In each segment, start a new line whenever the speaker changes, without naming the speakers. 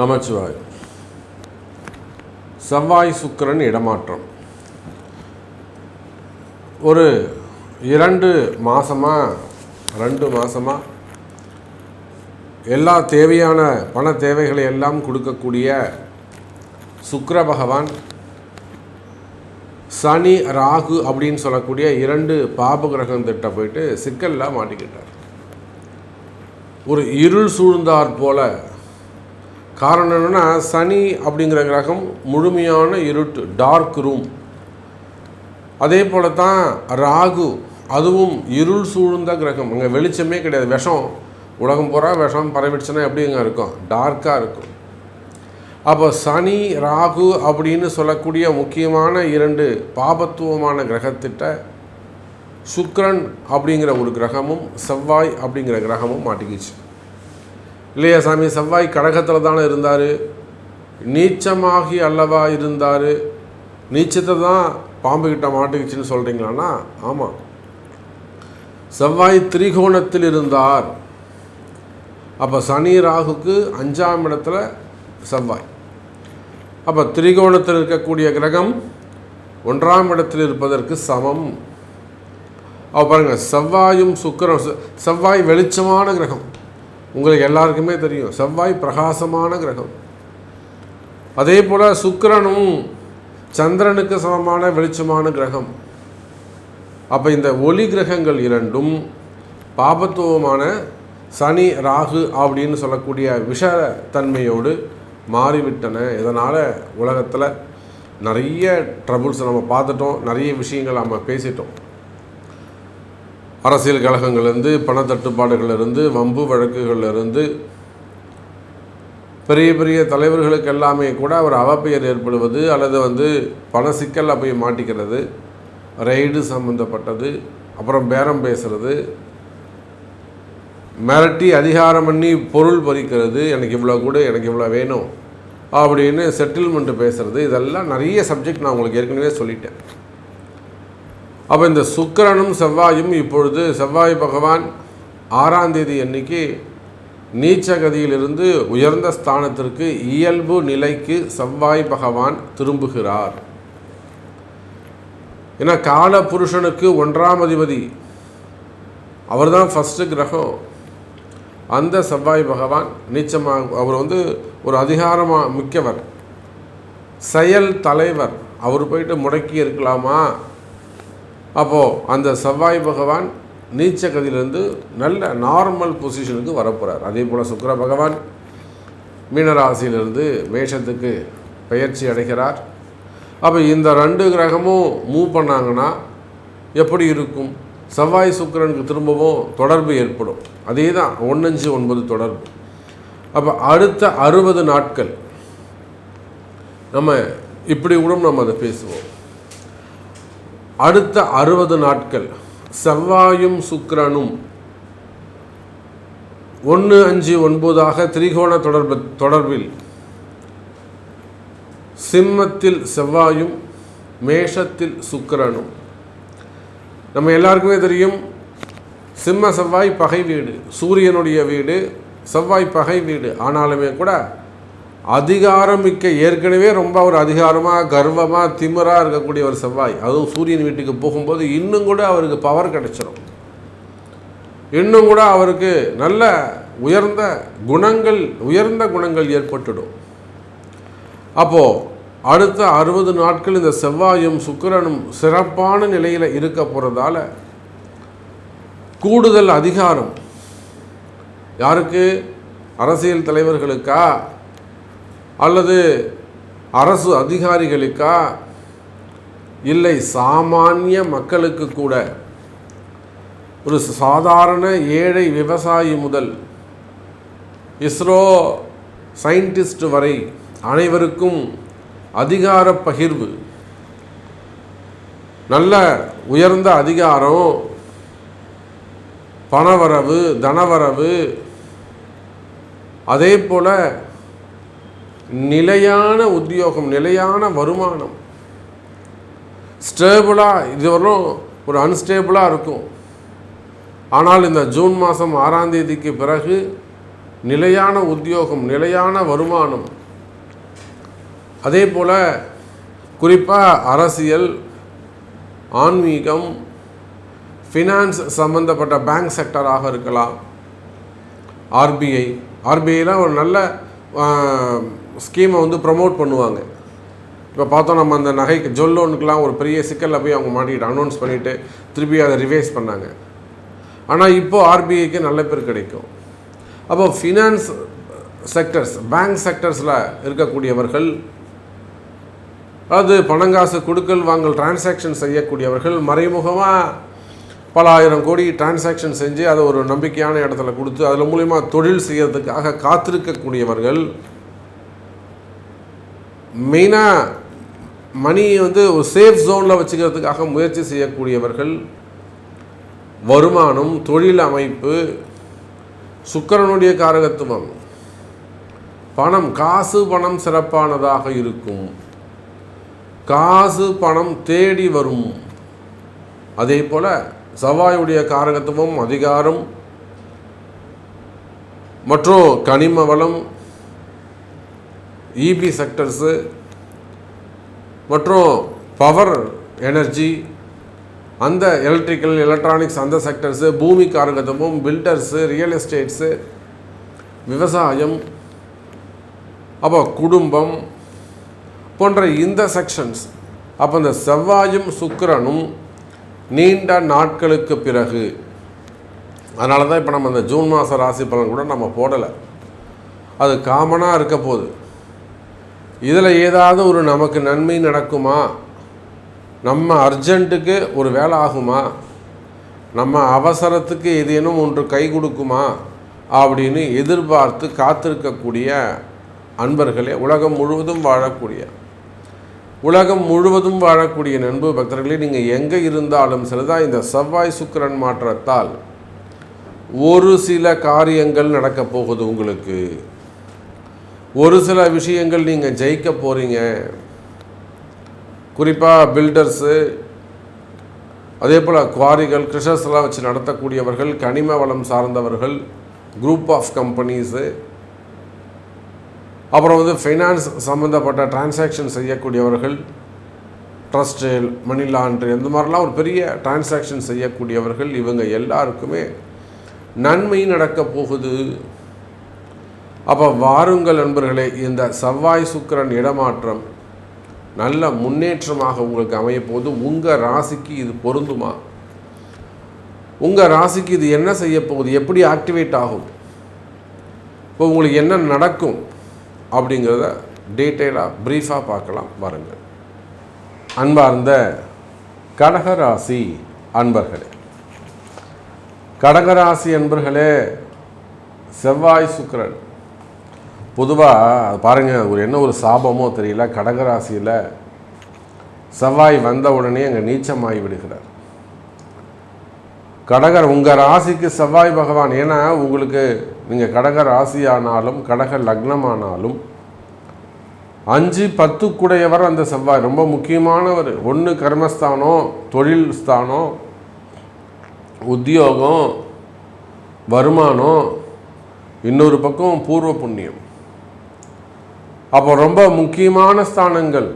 நமச்சிவாய். செவ்வாய் சுக்கிரன் இடமாற்றம். ஒரு இரண்டு மாதமாக ரெண்டு மாதமாக எல்லா தேவையான பண தேவைகளை எல்லாம் கொடுக்கக்கூடிய சுக்கர பகவான் சனி ராகு அப்படின்னு சொல்லக்கூடிய இரண்டு பாப கிரகம் போயிட்டு சிக்கலில் மாட்டிக்கிட்டார். ஒரு இருள் சூழ்ந்தார் போல காரணம் என்னென்னா சனி அப்படிங்கிற கிரகம் முழுமையான இருட்டு டார்க் ரூம் அதே போல தான் ராகு அதுவும் இருள் சூழ்ந்த கிரகம். அங்கே வெளிச்சமே கிடையாது. விஷம் உலகம் பூரா விஷம் பரவிடுச்சுன்னா எப்படிங்க இருக்கும்? டார்க்காக இருக்கும். அப்போ சனி ராகு அப்படின்னு சொல்லக்கூடிய முக்கியமான இரண்டு பாபத்துவமான கிரகத்திட்ட சுக்ரன் அப்படிங்கிற ஒரு கிரகமும் செவ்வாய் அப்படிங்கிற கிரகமும் மாட்டிக்கிச்சு. இல்லையா சாமி செவ்வாய் கடகத்தில் தானே இருந்தார். நீச்சமாகி அல்லவா இருந்தார்? நீச்சத்தை தான் பாம்பு கிட்ட மாட்டிக்கிச்சுன்னு சொல்கிறீங்களான்னா ஆமாம் செவ்வாய் திரிகோணத்தில் இருந்தார். அப்போ சனி ராகுக்கு அஞ்சாம் இடத்துல செவ்வாய். அப்போ திரிகோணத்தில் இருக்கக்கூடிய கிரகம் ஒன்றாம் இடத்தில் இருப்பதற்கு சமம். அப்போ பாருங்கள் செவ்வாயும் சுக்கரம் செவ்வாய் வெளிச்சமான கிரகம். உங்களுக்கு எல்லாருக்குமே தெரியும். செவ்வாய் பிரகாசமான கிரகம். அதே போல் சுக்கரனும் சந்திரனுக்கு சமமான வெளிச்சமான கிரகம். அப்போ இந்த ஒளி கிரகங்கள் இரண்டும் பாபத்துவமான சனி ராகு அப்படின்னு சொல்லக்கூடிய விஷ தன்மையோடு மாறிவிட்டன. இதனால் உலகத்தில் நிறைய ட்ரபுள்ஸ் நம்ம பார்த்துட்டோம். நிறைய விஷயங்கள் நம்ம பேசிட்டோம். அரசியல் கழகங்கள்லேருந்து பணத்தட்டுப்பாடுகள்லேருந்து வம்பு வழக்குகள்லேருந்து பெரிய பெரிய தலைவர்களுக்கு எல்லாமே கூட அவர் அவப்பெயர் ஏற்படுவது அல்லது வந்து பண சிக்கலில் போய் மாட்டிக்கிறது. ரெய்டு சம்மந்தப்பட்டது அப்புறம் பேரம் பேசுறது மிரட்டி அதிகாரம் பண்ணி பொருள் பறிக்கிறது எனக்கு இவ்வளோ கூட எனக்கு இவ்வளோ வேணும் அப்படின்னு செட்டில்மெண்ட்டு பேசுகிறது இதெல்லாம் நிறைய சப்ஜெக்ட் நான் உங்களுக்கு ஏற்கனவே சொல்லிட்டேன். அப்போ இந்த சுக்கரனும் செவ்வாயும் இப்பொழுது செவ்வாய் பகவான் ஆறாம் தேதி அன்னைக்கு நீச்சகதியிலிருந்து உயர்ந்த ஸ்தானத்திற்கு இயல்பு நிலைக்கு செவ்வாய் பகவான் திரும்புகிறார். ஏன்னா கால புருஷனுக்கு ஒன்றாம் அதிபதி. அவர்தான் ஃபஸ்ட்டு கிரகம். அந்த செவ்வாய் பகவான் நீச்சமாக அவர் வந்து ஒரு அதிகாரமாக மிக்கவர். செயல் தலைவர். அவர் போயிட்டு முடக்கி இருக்கலாமா? அப்போது அந்த செவ்வாய் பகவான் நீச்ச கதியிலேருந்து நல்ல நார்மல் பொசிஷனுக்கு வரப்போகிறார் அதே போல் சுக்கர பகவான் மீனராசியிலிருந்து மேஷத்துக்கு பயிற்சி அடைகிறார். அப்போ இந்த ரெண்டு கிரகமும் மூவ் பண்ணாங்கன்னா எப்படி இருக்கும்? செவ்வாய் சுக்கரனுக்கு திரும்பவும் தொடர்பு ஏற்படும். அதே தான் ஒன்றஞ்சு ஒன்பது தொடர்பு. அப்போ அடுத்த அறுபது நாட்கள் நம்ம இப்படி கூட நம்ம அதை பேசுவோம். அடுத்த அறுபது நாட்கள் செவ்வாயும் சுக்கிரனும் ஒன்று அஞ்சு ஒன்பதாக திரிகோண தொடர்பு தொடர்பில் சிம்மத்தில் செவ்வாயும் மேஷத்தில் சுக்கிரனும். நம்ம எல்லாருக்குமே தெரியும் சிம்ம செவ்வாய் பகை வீடு சூரியனுடைய வீடு செவ்வாய் பகை வீடு. ஆனாலுமே கூட அதிகாரமிக்க ஏற்கனவே ரொம்ப ஒரு அதிகாரமாக கர்வமாக திமிராக இருக்கக்கூடிய ஒரு செவ்வாய். அதுவும் சூரியன் வீட்டுக்கு போகும்போது இன்னும் கூட அவருக்கு பவர் கிடைச்சிடும் இன்னும் கூட அவருக்கு நல்ல உயர்ந்த குணங்கள் உயர்ந்த குணங்கள் ஏற்பட்டுடும். அப்போது அடுத்த அறுபது நாட்கள் இந்த செவ்வாயும் சுக்கிரனும் சிறப்பான நிலையில் இருக்க போகிறதால கூடுதல் அதிகாரம். யாருக்கு? அரசியல் தலைவர்களுக்கா? அல்லது அரசு அதிகாரிகளுக்கா? இல்லை சாமானிய மக்களுக்கு கூட. ஒரு சாதாரண ஏழை விவசாயி முதல் இஸ்ரோ சயின்டிஸ்ட் வரை அனைவருக்கும் அதிகார பகிர்வு. நல்ல உயர்ந்த அதிகாரம் பணவரவு தனவரவு. அதே போல் நிலையான உத்தியோகம் நிலையான வருமானம். ஸ்டேபிளாக இதுவரையும் ஒரு அன்ஸ்டேபிளாக இருக்கும். ஆனால் இந்த ஜூன் மாதம் ஆறாம் தேதிக்கு பிறகு நிலையான உத்தியோகம் நிலையான வருமானம். அதே போல் குறிப்பாக அரசியல் ஆன்மீகம் ஃபினான்ஸ் சம்மந்தப்பட்ட பேங்க் செக்டராக இருக்கலாம். ஆர்பிஐ ஆர்பிஐலாம் ஒரு நல்ல ஸ்கீமை வந்து ப்ரமோட் பண்ணுவாங்க. இப்போ பார்த்தோம் நம்ம அந்த நகைக்கு ஜொல் லோனுக்கெலாம் ஒரு பெரிய சிக்கலில் போய் அவங்க மாட்டிக்கிட்டு அனௌன்ஸ் பண்ணிவிட்டு திருப்பி அதை ரிவைஸ் பண்ணாங்க. ஆனால் இப்போது ஆர்பிஐக்கு நல்ல பேர் கிடைக்கும். அப்போ ஃபினான்ஸ் செக்டர்ஸ் பேங்க் செக்டர்ஸில் இருக்கக்கூடியவர்கள் அதாவது பணங்காசு கொடுக்கல் வாங்கல் டிரான்சாக்ஷன் செய்யக்கூடியவர்கள் மறைமுகமாக பல ஆயிரம் கோடி டிரான்சாக்ஷன் செஞ்சு அதை ஒரு நம்பிக்கையான இடத்துல கொடுத்து அதில் மூலிமா தொழில் செய்கிறதுக்காக காத்திருக்கக்கூடியவர்கள் மெயினாக மணியை வந்து ஒரு சேஃப் ஜோனில் வச்சுக்கிறதுக்காக முயற்சி செய்யக்கூடியவர்கள் வருமானம் தொழில் அமைப்பு சுக்கரனுடைய காரகத்துவம். பணம் காசு பணம் சிறப்பானதாக இருக்கும். காசு பணம் தேடி வரும். அதே போல் செவ்வாயுடைய காரகத்துவம் அதிகாரம் மற்றும் கனிம வளம் இபி செக்டர்ஸு மற்றும் பவர் எனர்ஜி அந்த எலக்ட்ரிக்கல் எலக்ட்ரானிக்ஸ் அந்த செக்டர்ஸு பூமி காரகத்துவம் பில்டர்ஸு ரியல் எஸ்டேட்ஸு விவசாயம் அப்போ குடும்பம் போன்ற இந்த செக்ஷன்ஸ் அப்போ இந்த செவ்வாயும் சுக்கிரனும் நீண்ட நாட்களுக்கு பிறகு. அதனால தான் இப்போ நம்ம இந்த ஜூன் மாத ராசி பலன் கூட நம்ம போடலை. அது காமனாக இருக்க போகுது. இதில் ஏதாவது ஒரு நமக்கு நன்மை நடக்குமா? நம்ம அர்ஜென்ட்டுக்கு ஒரு வேலை ஆகுமா? நம்ம அவசரத்துக்கு ஏதேனும் ஒன்று கை கொடுக்குமா? அப்படின்னு எதிர்பார்த்து காத்திருக்கக்கூடிய அன்பர்களே உலகம் முழுவதும் வாழக்கூடிய உலகம் முழுவதும் வாழக்கூடிய நண்பு பக்தர்களே நீங்கள் எங்கே இருந்தாலும் சரிதான் இந்த செவ்வாய் சுக்கிரன் மாற்றத்தால் ஒரு சில காரியங்கள் நடக்கப் போகுது உங்களுக்கு. ஒரு சில விஷயங்கள் நீங்கள் ஜெயிக்க போகிறீங்க குறிப்பாக பில்டர்ஸு அதே போல் குவாரிகள் கிருஷர்ஸ்லாம் வச்சு நடத்தக்கூடியவர்கள் கனிம வளம் சார்ந்தவர்கள் குரூப் ஆஃப் கம்பெனிஸு அப்புறம் வந்து ஃபைனான்ஸ் சம்மந்தப்பட்ட டிரான்சாக்ஷன் செய்யக்கூடியவர்கள் ட்ரஸ்ட்டு மணி லாண்ட்ரி இந்த மாதிரிலாம் ஒரு பெரிய டிரான்சாக்ஷன் செய்யக்கூடியவர்கள் இவங்க எல்லாருக்குமே நன்மை நடக்கப் போகுது. அப்போ வாருங்கள் நண்பர்களே இந்த செவ்வாய் சுக்கிரன் இடமாற்றம் நல்ல முன்னேற்றமாக உங்களுக்கு அமையப்போகுது உங்கள் ராசிக்கு இது பொருந்துமா? உங்கள் ராசிக்கு இது என்ன செய்ய போகுது? எப்படி ஆக்டிவேட் ஆகும்? இப்போ உங்களுக்கு என்ன நடக்கும்? அப்படிங்கிறத டீட்டெயிலாக ப்ரீஃபாக பார்க்கலாம். வாருங்கள். அன்பார்ந்த கடகராசி அன்பர்களே கடகராசி அன்பர்களே செவ்வாய் சுக்கிரன் பொதுவாக பாருங்கள் ஒரு என்ன ஒரு சாபமோ தெரியல கடகராசியில் செவ்வாய் வந்த உடனே அங்கே நீச்சமாகி விடுகிறார். கடகர் உங்கள் ராசிக்கு செவ்வாய் பகவான் ஏன்னா உங்களுக்கு நீங்கள் கடக ராசியானாலும் கடக லக்னமானாலும் அஞ்சு பத்து கூடையவர் அந்த செவ்வாய். ரொம்ப முக்கியமானவர். ஒன்று கர்மஸ்தானம் தொழில் ஸ்தானம் உத்தியோகம் வருமானம் இன்னொரு பக்கம் பூர்வ புண்ணியம். அப்போ ரொம்ப முக்கியமான ஸ்தானங்கள்.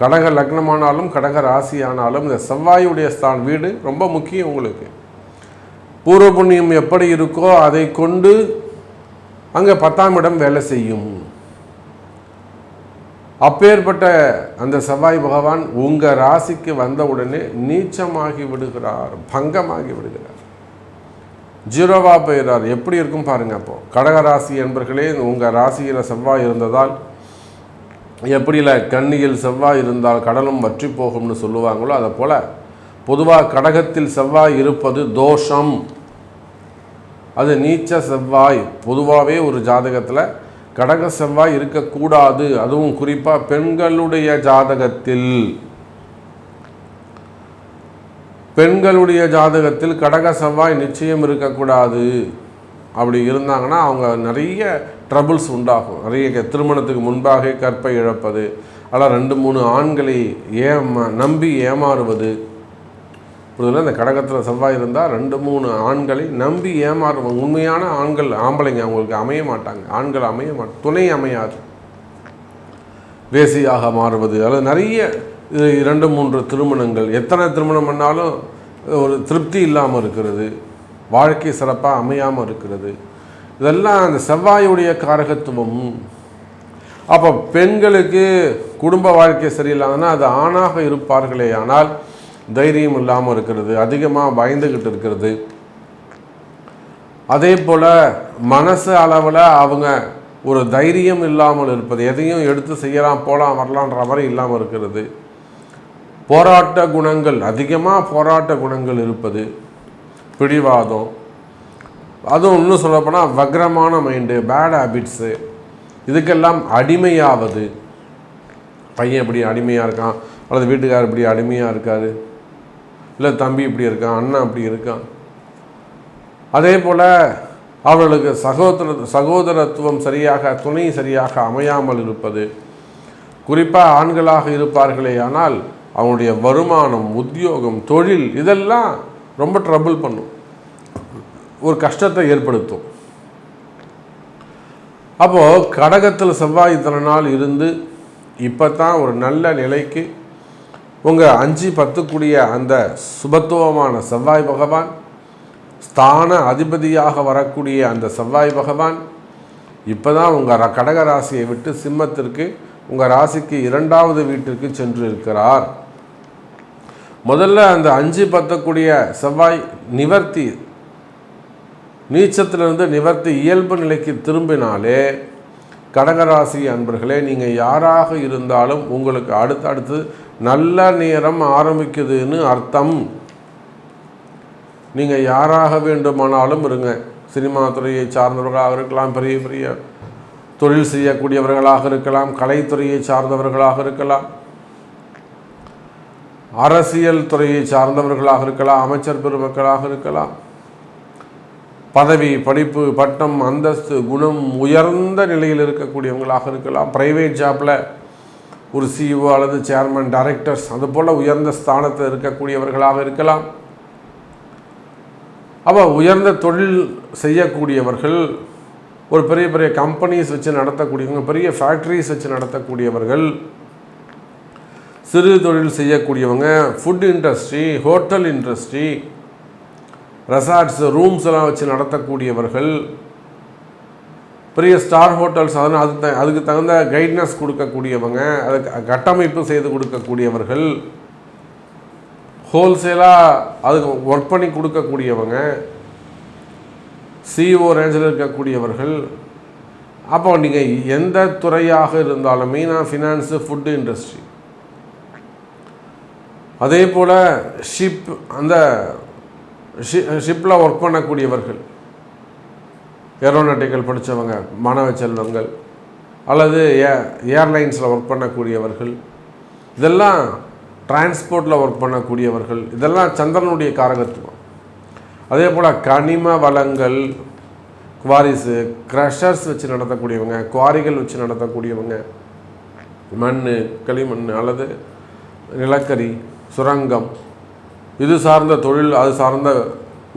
கடக லக்னமானாலும் கடக ராசி ஆனாலும் இந்த செவ்வாயுடைய ஸ்தான் வீடு ரொம்ப முக்கியம் உங்களுக்கு. பூர்வ புண்ணியம் எப்படி இருக்கோ அதை கொண்டு அங்கே பத்தாம் இடம் வேலை செய்யும். அப்பேற்பட்ட அந்த செவ்வாய் பகவான் உங்கள் ராசிக்கு வந்த உடனே நீச்சமாகி விடுகிறார் பங்கமாகி விடுகிறார். ஜீரோவாக போயிடுறார். எப்படி இருக்கும் பாருங்கள் அப்போது கடகராசி என்பர்களே உங்கள் ராசியில் செவ்வாய் இருந்ததால் எப்படியில் கண்ணியில் செவ்வாய் இருந்தால் கடலும் வற்றி போகும்னு சொல்லுவாங்களோ அதை போல் பொதுவாக கடகத்தில் செவ்வாய் இருப்பது தோஷம். அது நீச்ச செவ்வாய். பொதுவாகவே ஒரு ஜாதகத்தில் கடக செவ்வாய் இருக்கக்கூடாது. அதுவும் குறிப்பாக பெண்களுடைய ஜாதகத்தில். பெண்களுடைய ஜாதகத்தில் கடக செவ்வாய் நிச்சயம் இருக்கக்கூடாது. அப்படி இருந்தாங்கன்னா அவங்க நிறைய ட்ரபுள்ஸ் உண்டாகும். நிறைய திருமணத்துக்கு முன்பாக கற்பை இழப்பது ஆனால் ரெண்டு மூணு ஆண்களை ஏமா நம்பி ஏமாறுவது. புரிதல இந்த கடகத்தில் செவ்வாய் இருந்தால் ரெண்டு மூணு ஆண்களை நம்பி ஏமாறுவாங்க உண்மையான ஆண்கள் ஆம்பளைங்க அவங்களுக்கு அமைய மாட்டாங்க. ஆண்கள் அமைய மாட்டாங்க துணை அமையாது. வேசியாக மாறுவது. அல்லது நிறைய இது இரண்டு மூன்று திருமணங்கள். எத்தனை திருமணம் பண்ணாலும் ஒரு திருப்தி இல்லாமல் இருக்கிறது. வாழ்க்கை சிறப்பாக அமையாமல் இருக்கிறது. இதெல்லாம் அந்த செவ்வாயுடைய காரகத்துவம். அப்போ பெண்களுக்கு குடும்ப வாழ்க்கை சரியில்லாதனா அது ஆணாக இருப்பார்களே ஆனால் தைரியம் இல்லாமல் இருக்கிறது அதிகமாக பயந்துக்கிட்டு இருக்கிறது. அதே போல் மனசு அளவில் அவங்க ஒரு தைரியம் இல்லாமல் இருப்பது எதையும் எடுத்து செய்யலாம் போகலாம் வரலான்ற மாதிரி இல்லாமல் இருக்கிறது. போராட்ட குணங்கள் அதிகமாக போராட்ட குணங்கள் இருப்பது பிடிவாதம் அதுவும் இன்னும் சொல்லப்போனால் வக்ரமான மைண்டு பேட் ஹேபிட்ஸு இதுக்கெல்லாம் அடிமையாவது. பையன் இப்படி அடிமையாக இருக்கான் அல்லது வீட்டுக்காரர் இப்படி அடிமையாக இருக்காரு இல்லை தம்பி இப்படி இருக்கான் அண்ணன் அப்படி இருக்கான். அதே போல் அவர்களுக்கு சகோதர சகோதரத்துவம் சரியாக துணை சரியாக அமையாமல் இருப்பது. குறிப்பாக ஆண்களாக இருப்பார்களே ஆனால் அவனுடைய வருமானம் உத்தியோகம் தொழில் இதெல்லாம் ரொம்ப ட்ரபிள் பண்ணும். ஒரு கஷ்டத்தை ஏற்படுத்தும். அப்போது கடகத்தில் செவ்வாய் இத்தனை நாள் இருந்து இப்போ தான் ஒரு நல்ல நிலைக்கு உங்கள் அஞ்சு பத்துக்குடிய அந்த சுபத்துவமான செவ்வாய் பகவான் ஸ்தான அதிபதியாக வரக்கூடிய அந்த செவ்வாய் பகவான் இப்போ தான் உங்கள் கடக ராசியை விட்டு சிம்மத்திற்கு உங்கள் ராசிக்கு இரண்டாவது வீட்டிற்கு சென்று இருக்கிறார். முதல்ல அந்த அஞ்சு பத்தக்கூடிய செவ்வாய் நிவர்த்தி நீச்சத்திலிருந்து நிவர்த்தி இயல்பு நிலைக்கு திரும்பினாலே கடகராசி அன்பர்களே நீங்கள் யாராக இருந்தாலும் உங்களுக்கு அடுத்தடுத்து நல்ல நேரம் ஆரம்பிக்குதுன்னு அர்த்தம். நீங்கள் யாராக வேண்டுமானாலும் இருங்க. சினிமா துறையை சார்ந்தவர்களாக இருக்கலாம் பெரிய பெரிய தொழில் செய்யக்கூடியவர்களாக இருக்கலாம் கலைத்துறையை சார்ந்தவர்களாக இருக்கலாம் அரசியல் துறையை சார்ந்தவர்களாக இருக்கலாம் அமைச்சர் பெருமக்களாக இருக்கலாம். பதவி படிப்பு பட்டம் அந்தஸ்து குணம் உயர்ந்த நிலையில் இருக்கக்கூடியவங்களாக இருக்கலாம். ப்ரைவேட் ஜாப்பில் ஒரு சிஇஓ அல்லது சேர்மன் டைரக்டர்ஸ் அதுபோல் உயர்ந்த ஸ்தானத்தில் இருக்கக்கூடியவர்களாக இருக்கலாம். அப்போ உயர்ந்த தொழில் செய்யக்கூடியவர்கள் ஒரு பெரிய பெரிய கம்பெனிஸ் வச்சு நடத்தக்கூடியவங்க பெரிய ஃபேக்ட்ரிஸ் வச்சு நடத்தக்கூடியவர்கள் சிறு தொழில் செய்யக்கூடியவங்க food industry hotel industry resorts rooms எல்லாம் வச்சு நடத்தக்கூடியவர்கள் பெரிய ஸ்டார் ஹோட்டல்ஸ் அதனால் அது அதுக்கு தகுந்த கைட்னஸ் கொடுக்கக்கூடியவங்க அதுக்கு கட்டமைப்பு செய்து கொடுக்கக்கூடியவர்கள் ஹோல்சேலாக அதுக்கு ஒர்க் பண்ணி கொடுக்கக்கூடியவங்க சிஓ ரேஞ்சில் இருக்கக்கூடியவர்கள் அப்போ நீங்கள் எந்த துறையாக இருந்தாலும் மெயினாக ஃபினான்ஸு ஃபுட்டு இண்டஸ்ட்ரி அதே போல் ஷிப் அந்த ஷிப்பில் ஒர்க் பண்ணக்கூடியவர்கள். ஏரோநாட்டிக்கல் படித்தவங்க மாணவ செல்வங்கள் அல்லது ஏ ஏர்லைன்ஸில் ஒர்க் பண்ணக்கூடியவர்கள். இதெல்லாம் டிரான்ஸ்போர்ட்டில் ஒர்க் பண்ணக்கூடியவர்கள். இதெல்லாம் சந்திரனுடைய காரகத்துவம். அதே போல் கனிம வளங்கள் குவாரிஸு க்ரஷர்ஸ் வச்சு நடத்தக்கூடியவங்க குவாரிகள் வச்சு நடத்தக்கூடியவங்க மண் களிமண் அல்லது நிலக்கரி சுரங்கம் இது சார்ந்த தொழில் அது சார்ந்த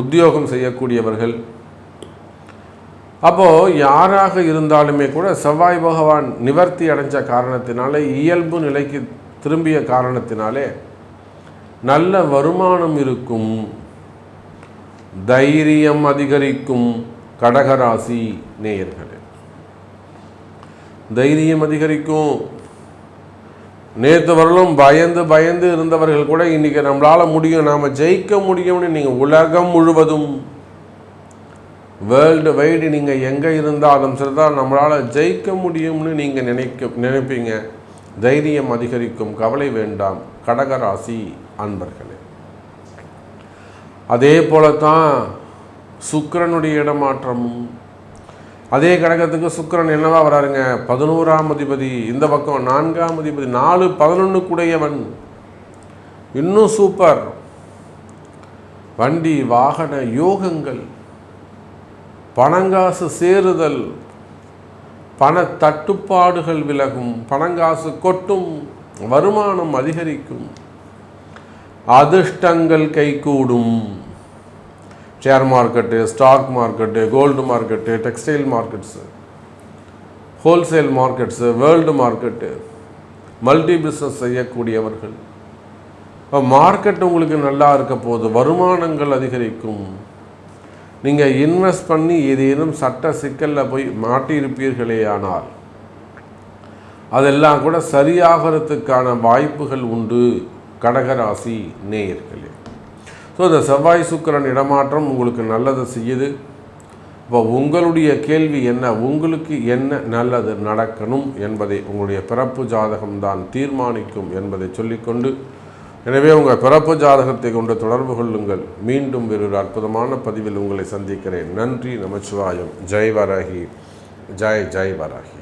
உத்தியோகம் செய்யக்கூடியவர்கள். அப்போது யாராக இருந்தாலுமே கூட செவ்வாய் பகவான் நிவர்த்தி அடைஞ்ச காரணத்தினாலே இயல்பு நிலைக்கு திரும்பிய காரணத்தினாலே நல்ல வருமானம் இருக்கும் தைரியம் அதிகரிக்கும் கடகராசி நேயர்களே. தைரியம் அதிகரிக்கும் நேற்று வரலும் பயந்து பயந்து இருந்தவர்கள் கூட இன்றைக்கி நம்மளால் முடியும். நாம் ஜெயிக்க முடியும்னு நீங்கள் உலகம் முழுவதும் வேர்ல்டு வைடு நீங்கள் எங்கே இருந்தாலும் சரிதான் நம்மளால் ஜெயிக்க முடியும்னு நீங்கள் நினைக்க நினைப்பீங்க. தைரியம் அதிகரிக்கும் கவலை வேண்டாம். கடகராசி அன்பர்களே. அதே போலத்தான் சுக்கரனுடைய இடமாற்றமும் அதே கடகத்துக்கு சுக்கரன் என்னவா வராருங்க? பதினோராம் அதிபதி. இந்த பக்கம் நான்காம் அதிபதி. நாலு பதினொன்று கூடையவன். இன்னும் சூப்பர். வண்டி வாகன யோகங்கள் பணங்காசு சேருதல் பண தட்டுப்பாடுகள் விலகும் பணங்காசு கொட்டும் வருமானம் அதிகரிக்கும் அதிர்ஷ்டங்கள் கைகூடும். Share market stock market gold market textile markets wholesale markets world market multi business செய்யக்கூடியவர்கள். இப்போ மார்க்கெட் உங்களுக்கு நல்லா இருக்க போது வருமானங்கள் அதிகரிக்கும். நீங்கள் இன்வெஸ்ட் பண்ணி ஏதேனும் சட்ட சிக்கலில் போய் மாட்டியிருப்பீர்களே ஆனால் அதெல்லாம் கூட சரியாகிறதுக்கான வாய்ப்புகள் உண்டு கடகராசி நேயர்களே. ஸோ இந்த செவ்வாய் சுக்கிரன் இடமாற்றம் உங்களுக்கு நல்லதை செய்யுது. இப்போ உங்களுடைய கேள்வி என்ன? உங்களுக்கு என்ன நல்லது நடக்கணும் என்பதை உங்களுடைய பிறப்பு ஜாதகம்தான் தீர்மானிக்கும் என்பதை சொல்லிக்கொண்டு எனவே உங்கள் பிறப்பு ஜாதகத்தை கொண்டு தொடர்பு கொள்ளுங்கள். மீண்டும் வேறொரு அற்புதமான பதிவில் உங்களை சந்திக்கிறேன். நன்றி நமச்சிவாயம். ஜெய் வராகி. ஜெய் ஜெய் வராகி.